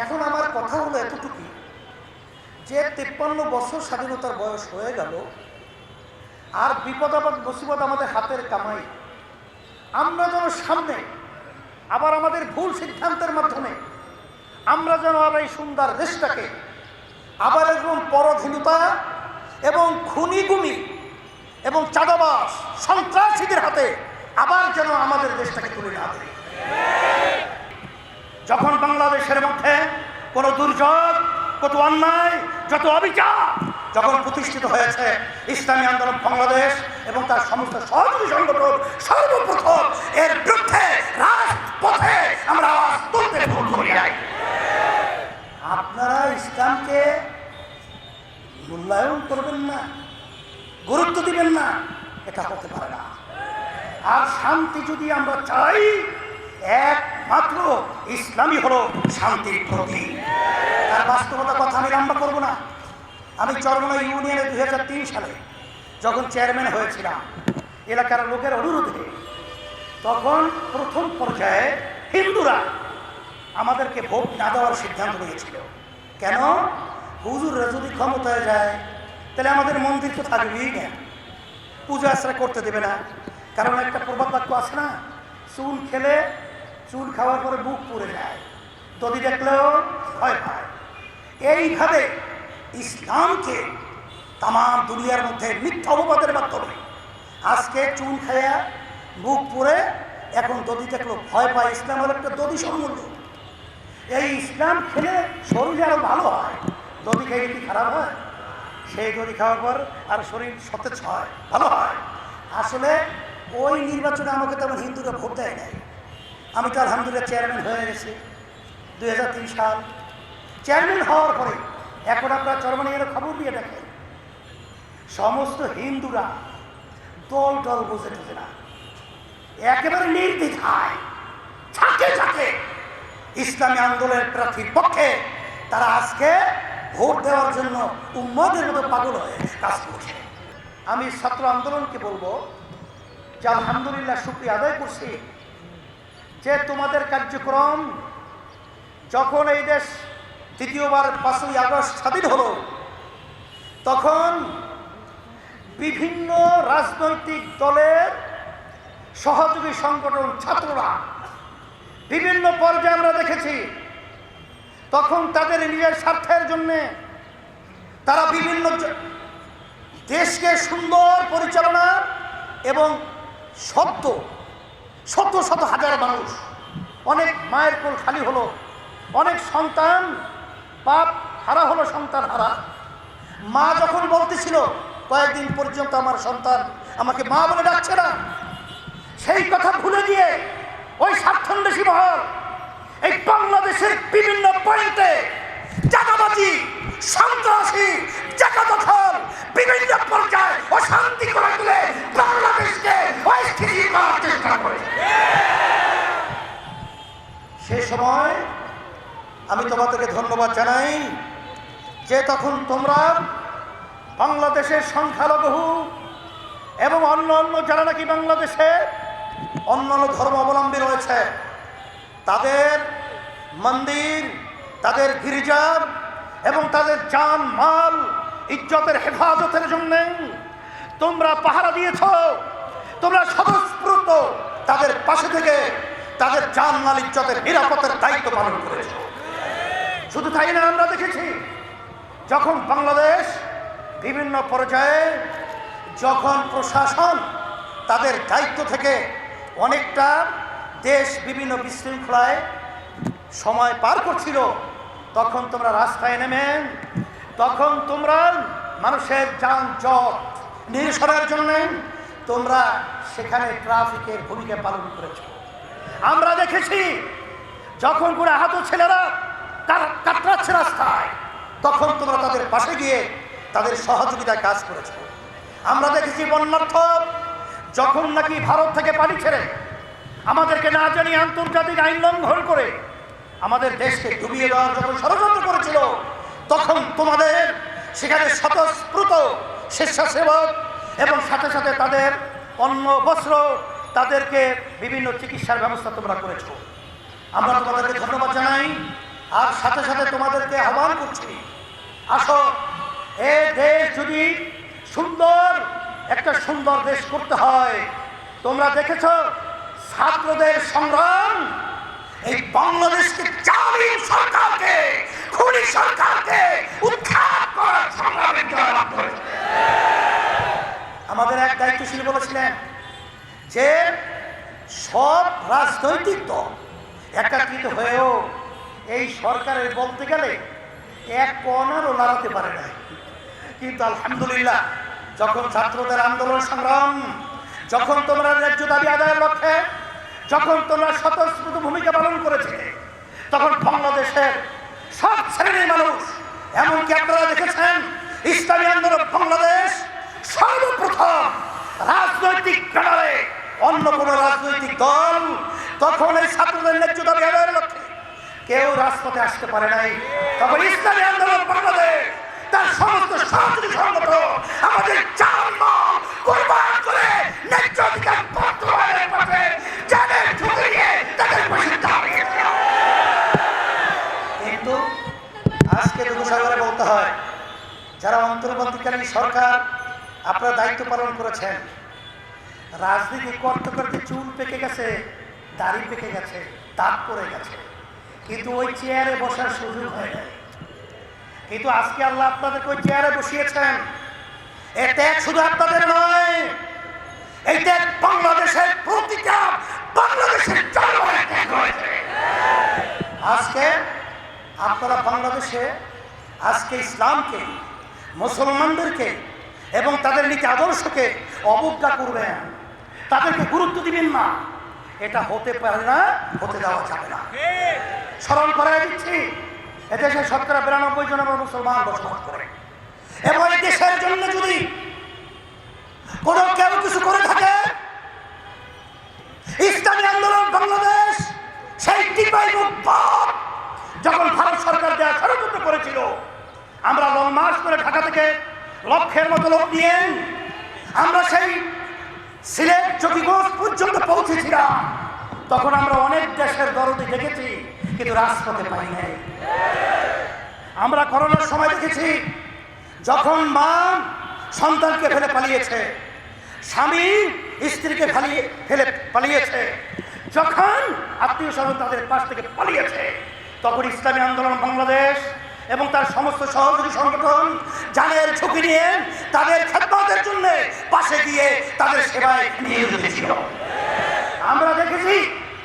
এখন আমার কথা হলো এতটুকু যে তেপ্পান্ন বছর স্বাধীনতার বয়স হয়ে গেল আর বিপদ আপদ মুসিবত আমাদের হাতের কামাই। আমরা যেন সামনে আবার আমাদের ভুল সিদ্ধান্তের মাধ্যমে আমরা যেন আর এই সুন্দর দেশটাকে আবার এরকম পরধীনতা এবং খুনিগুমি এবং চাঁদাবাস সন্ত্রাসীদের হাতে আবার যেন আমাদের দেশটাকে তুলে না দেয়। যখন বাংলাদেশের মধ্যে কোনো দুর্যোগ কত অন্যায়, যত অবিচার যখন প্রতিষ্ঠিত হয়েছে, ইসলামী আন্দোলন বাংলাদেশ এবং তার সমস্ত সহযোগী সংগঠন সর্বপ্রথম এর বিরুদ্ধে রাজপথে আমরা ভুল আপনারা ইসলামকে মূল্যায়ন করবেন না, গুরুত্ব দিবেন না, এটা হতে পারে না। আর শান্তি যদি আমরা চাই একমাত্র ইসলামই হলো শান্তির প্রতীক। তার বাস্তবতা কথা আমি লম্বা করব না। আমি চরমনা ইউনিয়নে দুই হাজার তিন সালে যখন চেয়ারম্যান হয়েছিলাম এলাকার লোকের অনুরোধে, তখন প্রথম পর্যায়ে হিন্দুরা আমাদেরকে ভোট না দেওয়ার সিদ্ধান্ত নিয়েছিল। কেন? হুজুররা যদি ক্ষমতায় যায়, তাহলে আমাদের মন্দির তো থাকবেই না। পূজা আশ্রা করতে দেবে না। কারণ একটা প্রবাদ বাক্য আছে না চুল খেলে চুল খাওয়ার পরে বুক পুড়ে যায়। দদি দেখলেও ভয় পায়। এইভাবে ইসলামকে তাম দুনিয়ার মধ্যে মিথ্যা অপবাদের মাধ্যমে আজকে চুল খাইয়া বুক পুড়ে, এখন দদি দেখলেও ভয় পায়। ইসলাম হলো একটা দদি সম্বন্ধ এই ইসলাম খেলে শরীর আরও ভালো হয়। দদি খেয়ে কি খারাপ হয় সেই দড়ি খাওয়ার পর আর শরীর সতেজ হয়, ভালো হয়। আসলে ওই নির্বাচনে আমাকে তেমন হিন্দুরা ভোট দেয় নাই। আমি তো আলহামদুলিল্লাহ চেয়ারম্যান হয়ে গেছি। দু হাজার তিন সাল। চেয়ারম্যান হওয়ার পরে এখন আপনার চরমানিয়ার খবর দিয়ে দেখেন। সমস্ত হিন্দুরা দল দল বুঝে টুঝে না। একেবারে নির্দ্বিধায় থাকে থাকে ইসলামী আন্দোলনের প্রার্থীর পক্ষে তারা আজকে ভোট দেওয়ার জন্য উম্মদের মতো পাগল হয়ে কাজ করছে। আমি ছাত্র আন্দোলনকে বলব যে আলহামদুলিল্লাহ শুক্রিয়া আদায় করছি। যে তোমাদের কার্যক্রম যখন এই দেশ দ্বিতীয়বার পাঁচই আগস্ট স্বাধীন হলো, তখন বিভিন্ন রাজনৈতিক দলের সহযোগী সংগঠন, ছাত্ররা বিভিন্ন পর্যায়ে আমরা দেখেছি, তখন তাদের নিজের স্বার্থের জন্যে তারা বিভিন্ন দেশকে সুন্দর পরিচালনা এবং শব্দ শত শত হাজার মানুষ। অনেক মায়ের কোল খালি হলো, অনেক সন্তান, বাপ হারা হলো সন্তান হারা। মা যখন বলতেছিল, কয়েকদিন পর্যন্ত আমার সন্তান আমাকে মা বলে ডাকছে না। সেই কথা ভুলে দিয়ে ওই স্বার্থন্বেষী মহল, এই বাংলাদেশের বিভিন্ন পয়েন্টে জাগাবাজি সন্ত্রাসী দখল বিভিন্ন পর্যায়ে অশান্তি করে তুলে বাংলাদেশকে করার চেষ্টা করে। সে সময় আমি তোমাদেরকে ধন্যবাদ জানাই যে তখন তোমরা বাংলাদেশের সংখ্যালঘু এবং অন্য অন্য যারা নাকি বাংলাদেশে অন্য অন্য ধর্ম অবলম্বী রয়েছে, তাদের মন্দির, তাদের গির্জা এবং তাদের জান মাল ইজ্জতের হেফাজতের জন্য তোমরা পাহারা দিয়েছ। তোমরা স্বতঃস্ফূর্ত তাদের পাশে থেকে তাদের জান মাল ইজ্জতের নিরাপত্তার দায়িত্ব পালন করেছ। শুধু তাই না, আমরা দেখেছি যখন বাংলাদেশ বিভিন্ন পর্যায়ে যখন প্রশাসন তাদের দায়িত্ব থেকে অনেকটা দেশ বিভিন্ন বিশৃঙ্খলায় সময় পার করছিল, তখন তোমরা রাস্তায় নেমে তখন তোমরা মানুষের যানজট নিরসনের জন্য তোমরা সেখানে ট্রাফিকের ভূমিকা পালন করেছ। আমরা দেখেছি, যখন করে আহত ছেলেরা তার কাটরাচ্ছে রাস্তায়, তখন তোমরা তাদের পাশে গিয়ে তাদের সহযোগিতায় কাজ করেছ। আমরা দেখেছি বন্যার্থ, যখন নাকি ভারত থেকে পানি ছেড়ে আমাদেরকে না জানি আন্তর্জাতিক আইন লঙ্ঘন করে আমাদের দেশকে ডুবিয়ে দেওয়ার যখন ষড়যন্ত্র করেছিল তখন তোমাদের সেখানে স্বতঃস্ফূর্ত স্বেচ্ছাসেবক এবং সাথে সাথে তাদের অন্ন, বস্ত্র, তাদেরকে বিভিন্ন চিকিৎসার ব্যবস্থা তোমরা করেছ। আমরা তোমাদেরকে ধন্যবাদ জানাই। আর সাথে সাথে তোমাদেরকে আহ্বান করছি, আসো, এ দেশ যদি সুন্দর, একটা সুন্দর দেশ করতে হয়। তোমরা দেখেছ, ছাত্রদের সংগ্রাম? এই বাংলাদেশকে জালিম সরকারকে খুনি সরকারকে উৎখাত করার সংগ্রামে জয়লাভ করেছে। আমাদের এক দায়িত্বশীল বলেছিলেন যে সব রাজনৈতিক দল একাকৃত হয়েও এই সরকারের বলতে গেলে এক কণারও লড়াতে পারে না কিন্তু আলহামদুলিল্লাহ, যখন ছাত্রদের আন্দোলন সংগ্রাম, যখন তোমরা ন্যায্য দাবি আদায়ের লক্ষ্যে, যখন তোমরা স্বতঃস্ফূর্ত ভূমিকা পালন করেছে তখন বাংলাদেশের সব শ্রেণির মানুষ এমনকি আপনারা দেখেছেন ইসলামী আন্দোলন বাংলাদেশ সর্বপ্রথম রাজনৈতিক ব্যানারে অন্য কোন রাজনৈতিক দল তখন এই ছাত্রদের লক্ষ্যে কেউ রাজপথে আসতে পারে নাই। তখন ইসলামী আন্দোলন বাংলাদেশ, তার সমস্ত সহযোগী সংগঠন, আমাদের জন্ম যারা অন্তর্বর্তীকালীন সরকার, আপনারা দায়িত্ব পালন করেছেন। রাজনীতি করতে করতে চুল পেকে গেছে, দাড়ি পেকে গেছে, দাঁত পড়ে গেছে। কিন্তু ওই চেয়ারে বসার সুযোগ হয় নাই। কিন্তু আজকে আল্লাহ আপনাদেরকে ওই চেয়ারে বসিয়েছেন। এ ত্যাগ শুধু আপনাদের নয়, এই ত্যাগ বাংলাদেশের প্রতিটা বাংলাদেশের আজকে আপনারা বাংলাদেশে, আজকে ইসলামকে মুসলমানদেরকে এবং তাদের নীতি আদর্শকে অবজ্ঞা করবেন তাদেরকে গুরুত্ব দিবেন না। এটা হতে পারে না, হতে দেওয়া যাবে না। স্মরণ করাই দিচ্ছি, এদেশে শতকরা বিরানব্বই জন আমার মুসলমান বসবাস করে। এবং এই দেশের জন্য যদি কোন কেউ কিছু করে থাকে, ইসলামী আন্দোলন বাংলাদেশ সেই টিপাই মুখ যখন ভারত সরকার দেওয়া ষড়যন্ত্র করেছিল আমরা লং মার্চ করে ঢাকা থেকে লক্ষের মতো লোক নিয়ে আমরা সেই সিলেট চকিগঞ্জ পর্যন্ত পৌঁছেছিলাম। তখন আমরা অনেক দেশের দরদি দেখেছি, কিন্তু রাজপথে পাই নাই। আমরা করোনার সময় দেখেছি, যখন মা সন্তানকে ফেলে পালিয়েছে, স্বামী স্ত্রীকে ফালিয়ে ফেলে পালিয়েছে, যখন আত্মীয় স্বজন তাদের পাশ থেকে পালিয়েছে, তখন ইসলামী আন্দোলন বাংলাদেশ এবং তার সমস্ত সহযোগী সংগঠন জানের ঝুঁকি নিয়ে তাদের খেদমতের জন্য পাশে গিয়ে তাদের সেবায় নিয়ে আমরা দেখেছি